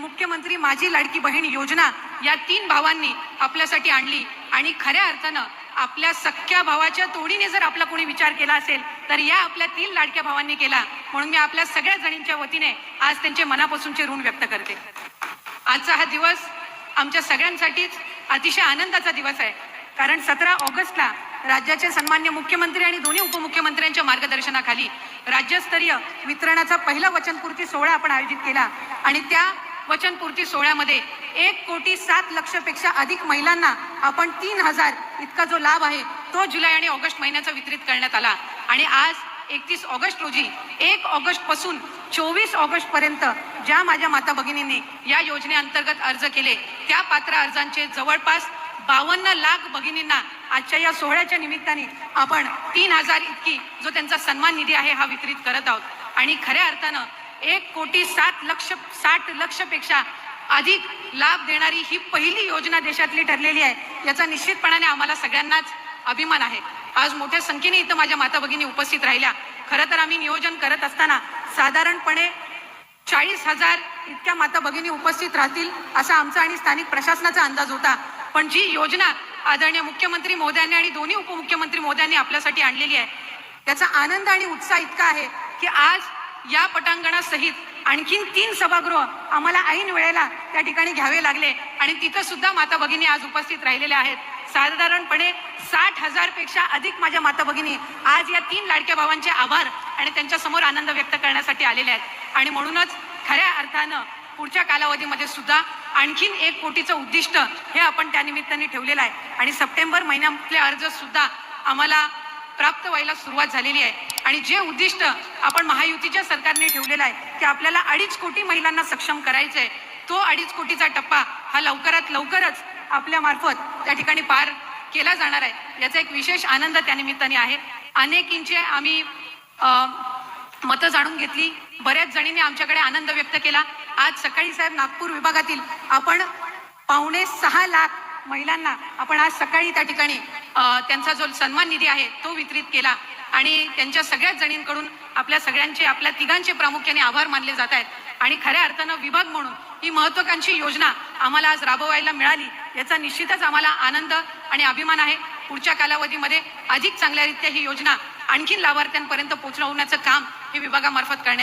मुख्यमंत्री माझी लाडकी बहीण योजना या तीन भावांनी आपल्यासाठी आणली. आणि खऱ्या अर्थानं आपल्या सख्या भावाच्या तोडीने जर आपला कोणी विचार केला असेल तर या आपल्या तीन लाडक्या भावांनी केला. म्हणून मी आपल्या सगळ्या जणींच्या वतीने आज त्यांचे मनापासूनचे ऋण व्यक्त करते. आजचा हा दिवस आमच्या सगळ्यांसाठीच अतिशय आनंदाचा दिवस आहे. कारण सतरा ऑगस्टला राज्याचे सन्मान्य मुख्यमंत्री आणि दोन्ही उपमुख्यमंत्र्यांच्या मार्गदर्शनाखाली राज्यस्तरीय वितरणाचा पहिला वचनपूर्ती सोहळा आपण आयोजित केला. आणि त्या वचनपूर्ती सोहळ्यामध्ये एक कोटी सात लक्षपेक्षा अधिक महिलांना आपण तीन हजार इतका जो लाभ आहे तो जुलै आणि ऑगस्ट महिन्याचा वितरित करण्यात आला. आणि आज एकतीस ऑगस्ट रोजी एक ऑगस्टपासून चोवीस ऑगस्ट पर्यंत ज्या माझ्या माता भगिनींनी या योजनेअंतर्गत अर्ज केले त्या पात्र अर्जांचे जवळपास बावन्न लाख भगिनींना आजच्या या सोहळ्याच्या निमित्ताने आपण तीन हजार इतकी जो त्यांचा सन्मान निधी आहे हा वितरित करत आहोत. आणि खऱ्या अर्थानं एक कोटी सात लक्ष साठ लक्षपेक्षा अधिक लाभ देणारी ही पहिली योजना देशातली ठरलेली आहे. याचा निश्चितपणाने आम्हाला सगळ्यांनाच अभिमान आहे. आज मोठ्या संख्येने इथं माझ्या माता भगिनी उपस्थित राहिल्या. खरं तर आम्ही नियोजन करत असताना साधारणपणे चाळीस हजार इतक्या माता भगिनी उपस्थित राहतील असा आमचा आणि स्थानिक प्रशासनाचा अंदाज होता. पण जी योजना आदरणीय मुख्यमंत्री महोदयांनी आणि दोन्ही उपमुख्यमंत्री महोदयांनी आपल्यासाठी आणलेली आहे त्याचा आनंद आणि उत्साह इतका आहे की आज या पटांगणासहित आणखीन तीन सभागृह आम्हाला ऐन वेळेला त्या ठिकाणी घ्यावे लागले. आणि तिथं सुद्धा माता भगिनी आज उपस्थित राहिलेल्या आहेत. साधारणपणे साठ हजारपेक्षा अधिक माझ्या माता भगिनी आज या तीन लाडक्या भावांचे आभार आणि त्यांच्यासमोर आनंद व्यक्त करण्यासाठी आलेले आहेत. आणि म्हणूनच खऱ्या अर्थानं पुढच्या कालावधीमध्ये सुद्धा आणखीन एक कोटीचं उद्दिष्ट हे आपण त्या निमित्ताने ठेवलेलं आहे. आणि सप्टेंबर महिन्यातले अर्ज सुद्धा आम्हाला प्राप्त व्हायला सुरुवात झालेली आहे. आणि जे उद्दिष्ट आपण महायुतीच्या सरकारने ठेवलेलं आहे की आपल्याला अडीच कोटी महिलांना सक्षम करायचंय तो अडीच कोटीचा टप्पा हा लवकरात लवकरच आपल्या मार्फत त्या ठिकाणी पार केला जाणार आहे. याचा एक विशेष आनंद त्या निमित्ताने आहे. अनेकींचे आम्ही मतं जाणून घेतली. बऱ्याच जणींनी आमच्याकडे आनंद व्यक्त केला. आज सकाळी साहेब नागपूर विभागातील आपण पावणे सहा लाख महिलांना आपण आज सकाळी त्या ठिकाणी त्यांचा जो सन्मान निधी आहे तो वितरित केला. आणि त्यांच्या सगळ्याच जणींकडून आपल्या सगळ्यांचे आपल्या तिघांचे प्रामुख्याने आभार मानले जात आहेत. आणि खऱ्या अर्थानं विभाग म्हणून ही महत्वाकांक्षी योजना आम्हाला आज राबवायला मिळाली याचा निश्चितच आम्हाला आनंद आणि अभिमान आहे. पुढच्या कालावधीमध्ये अधिक चांगल्यारीत्या ही योजना आणखीन लाभार्थ्यांपर्यंत पोहोचवण्याचं काम हे विभागामार्फत करण्यात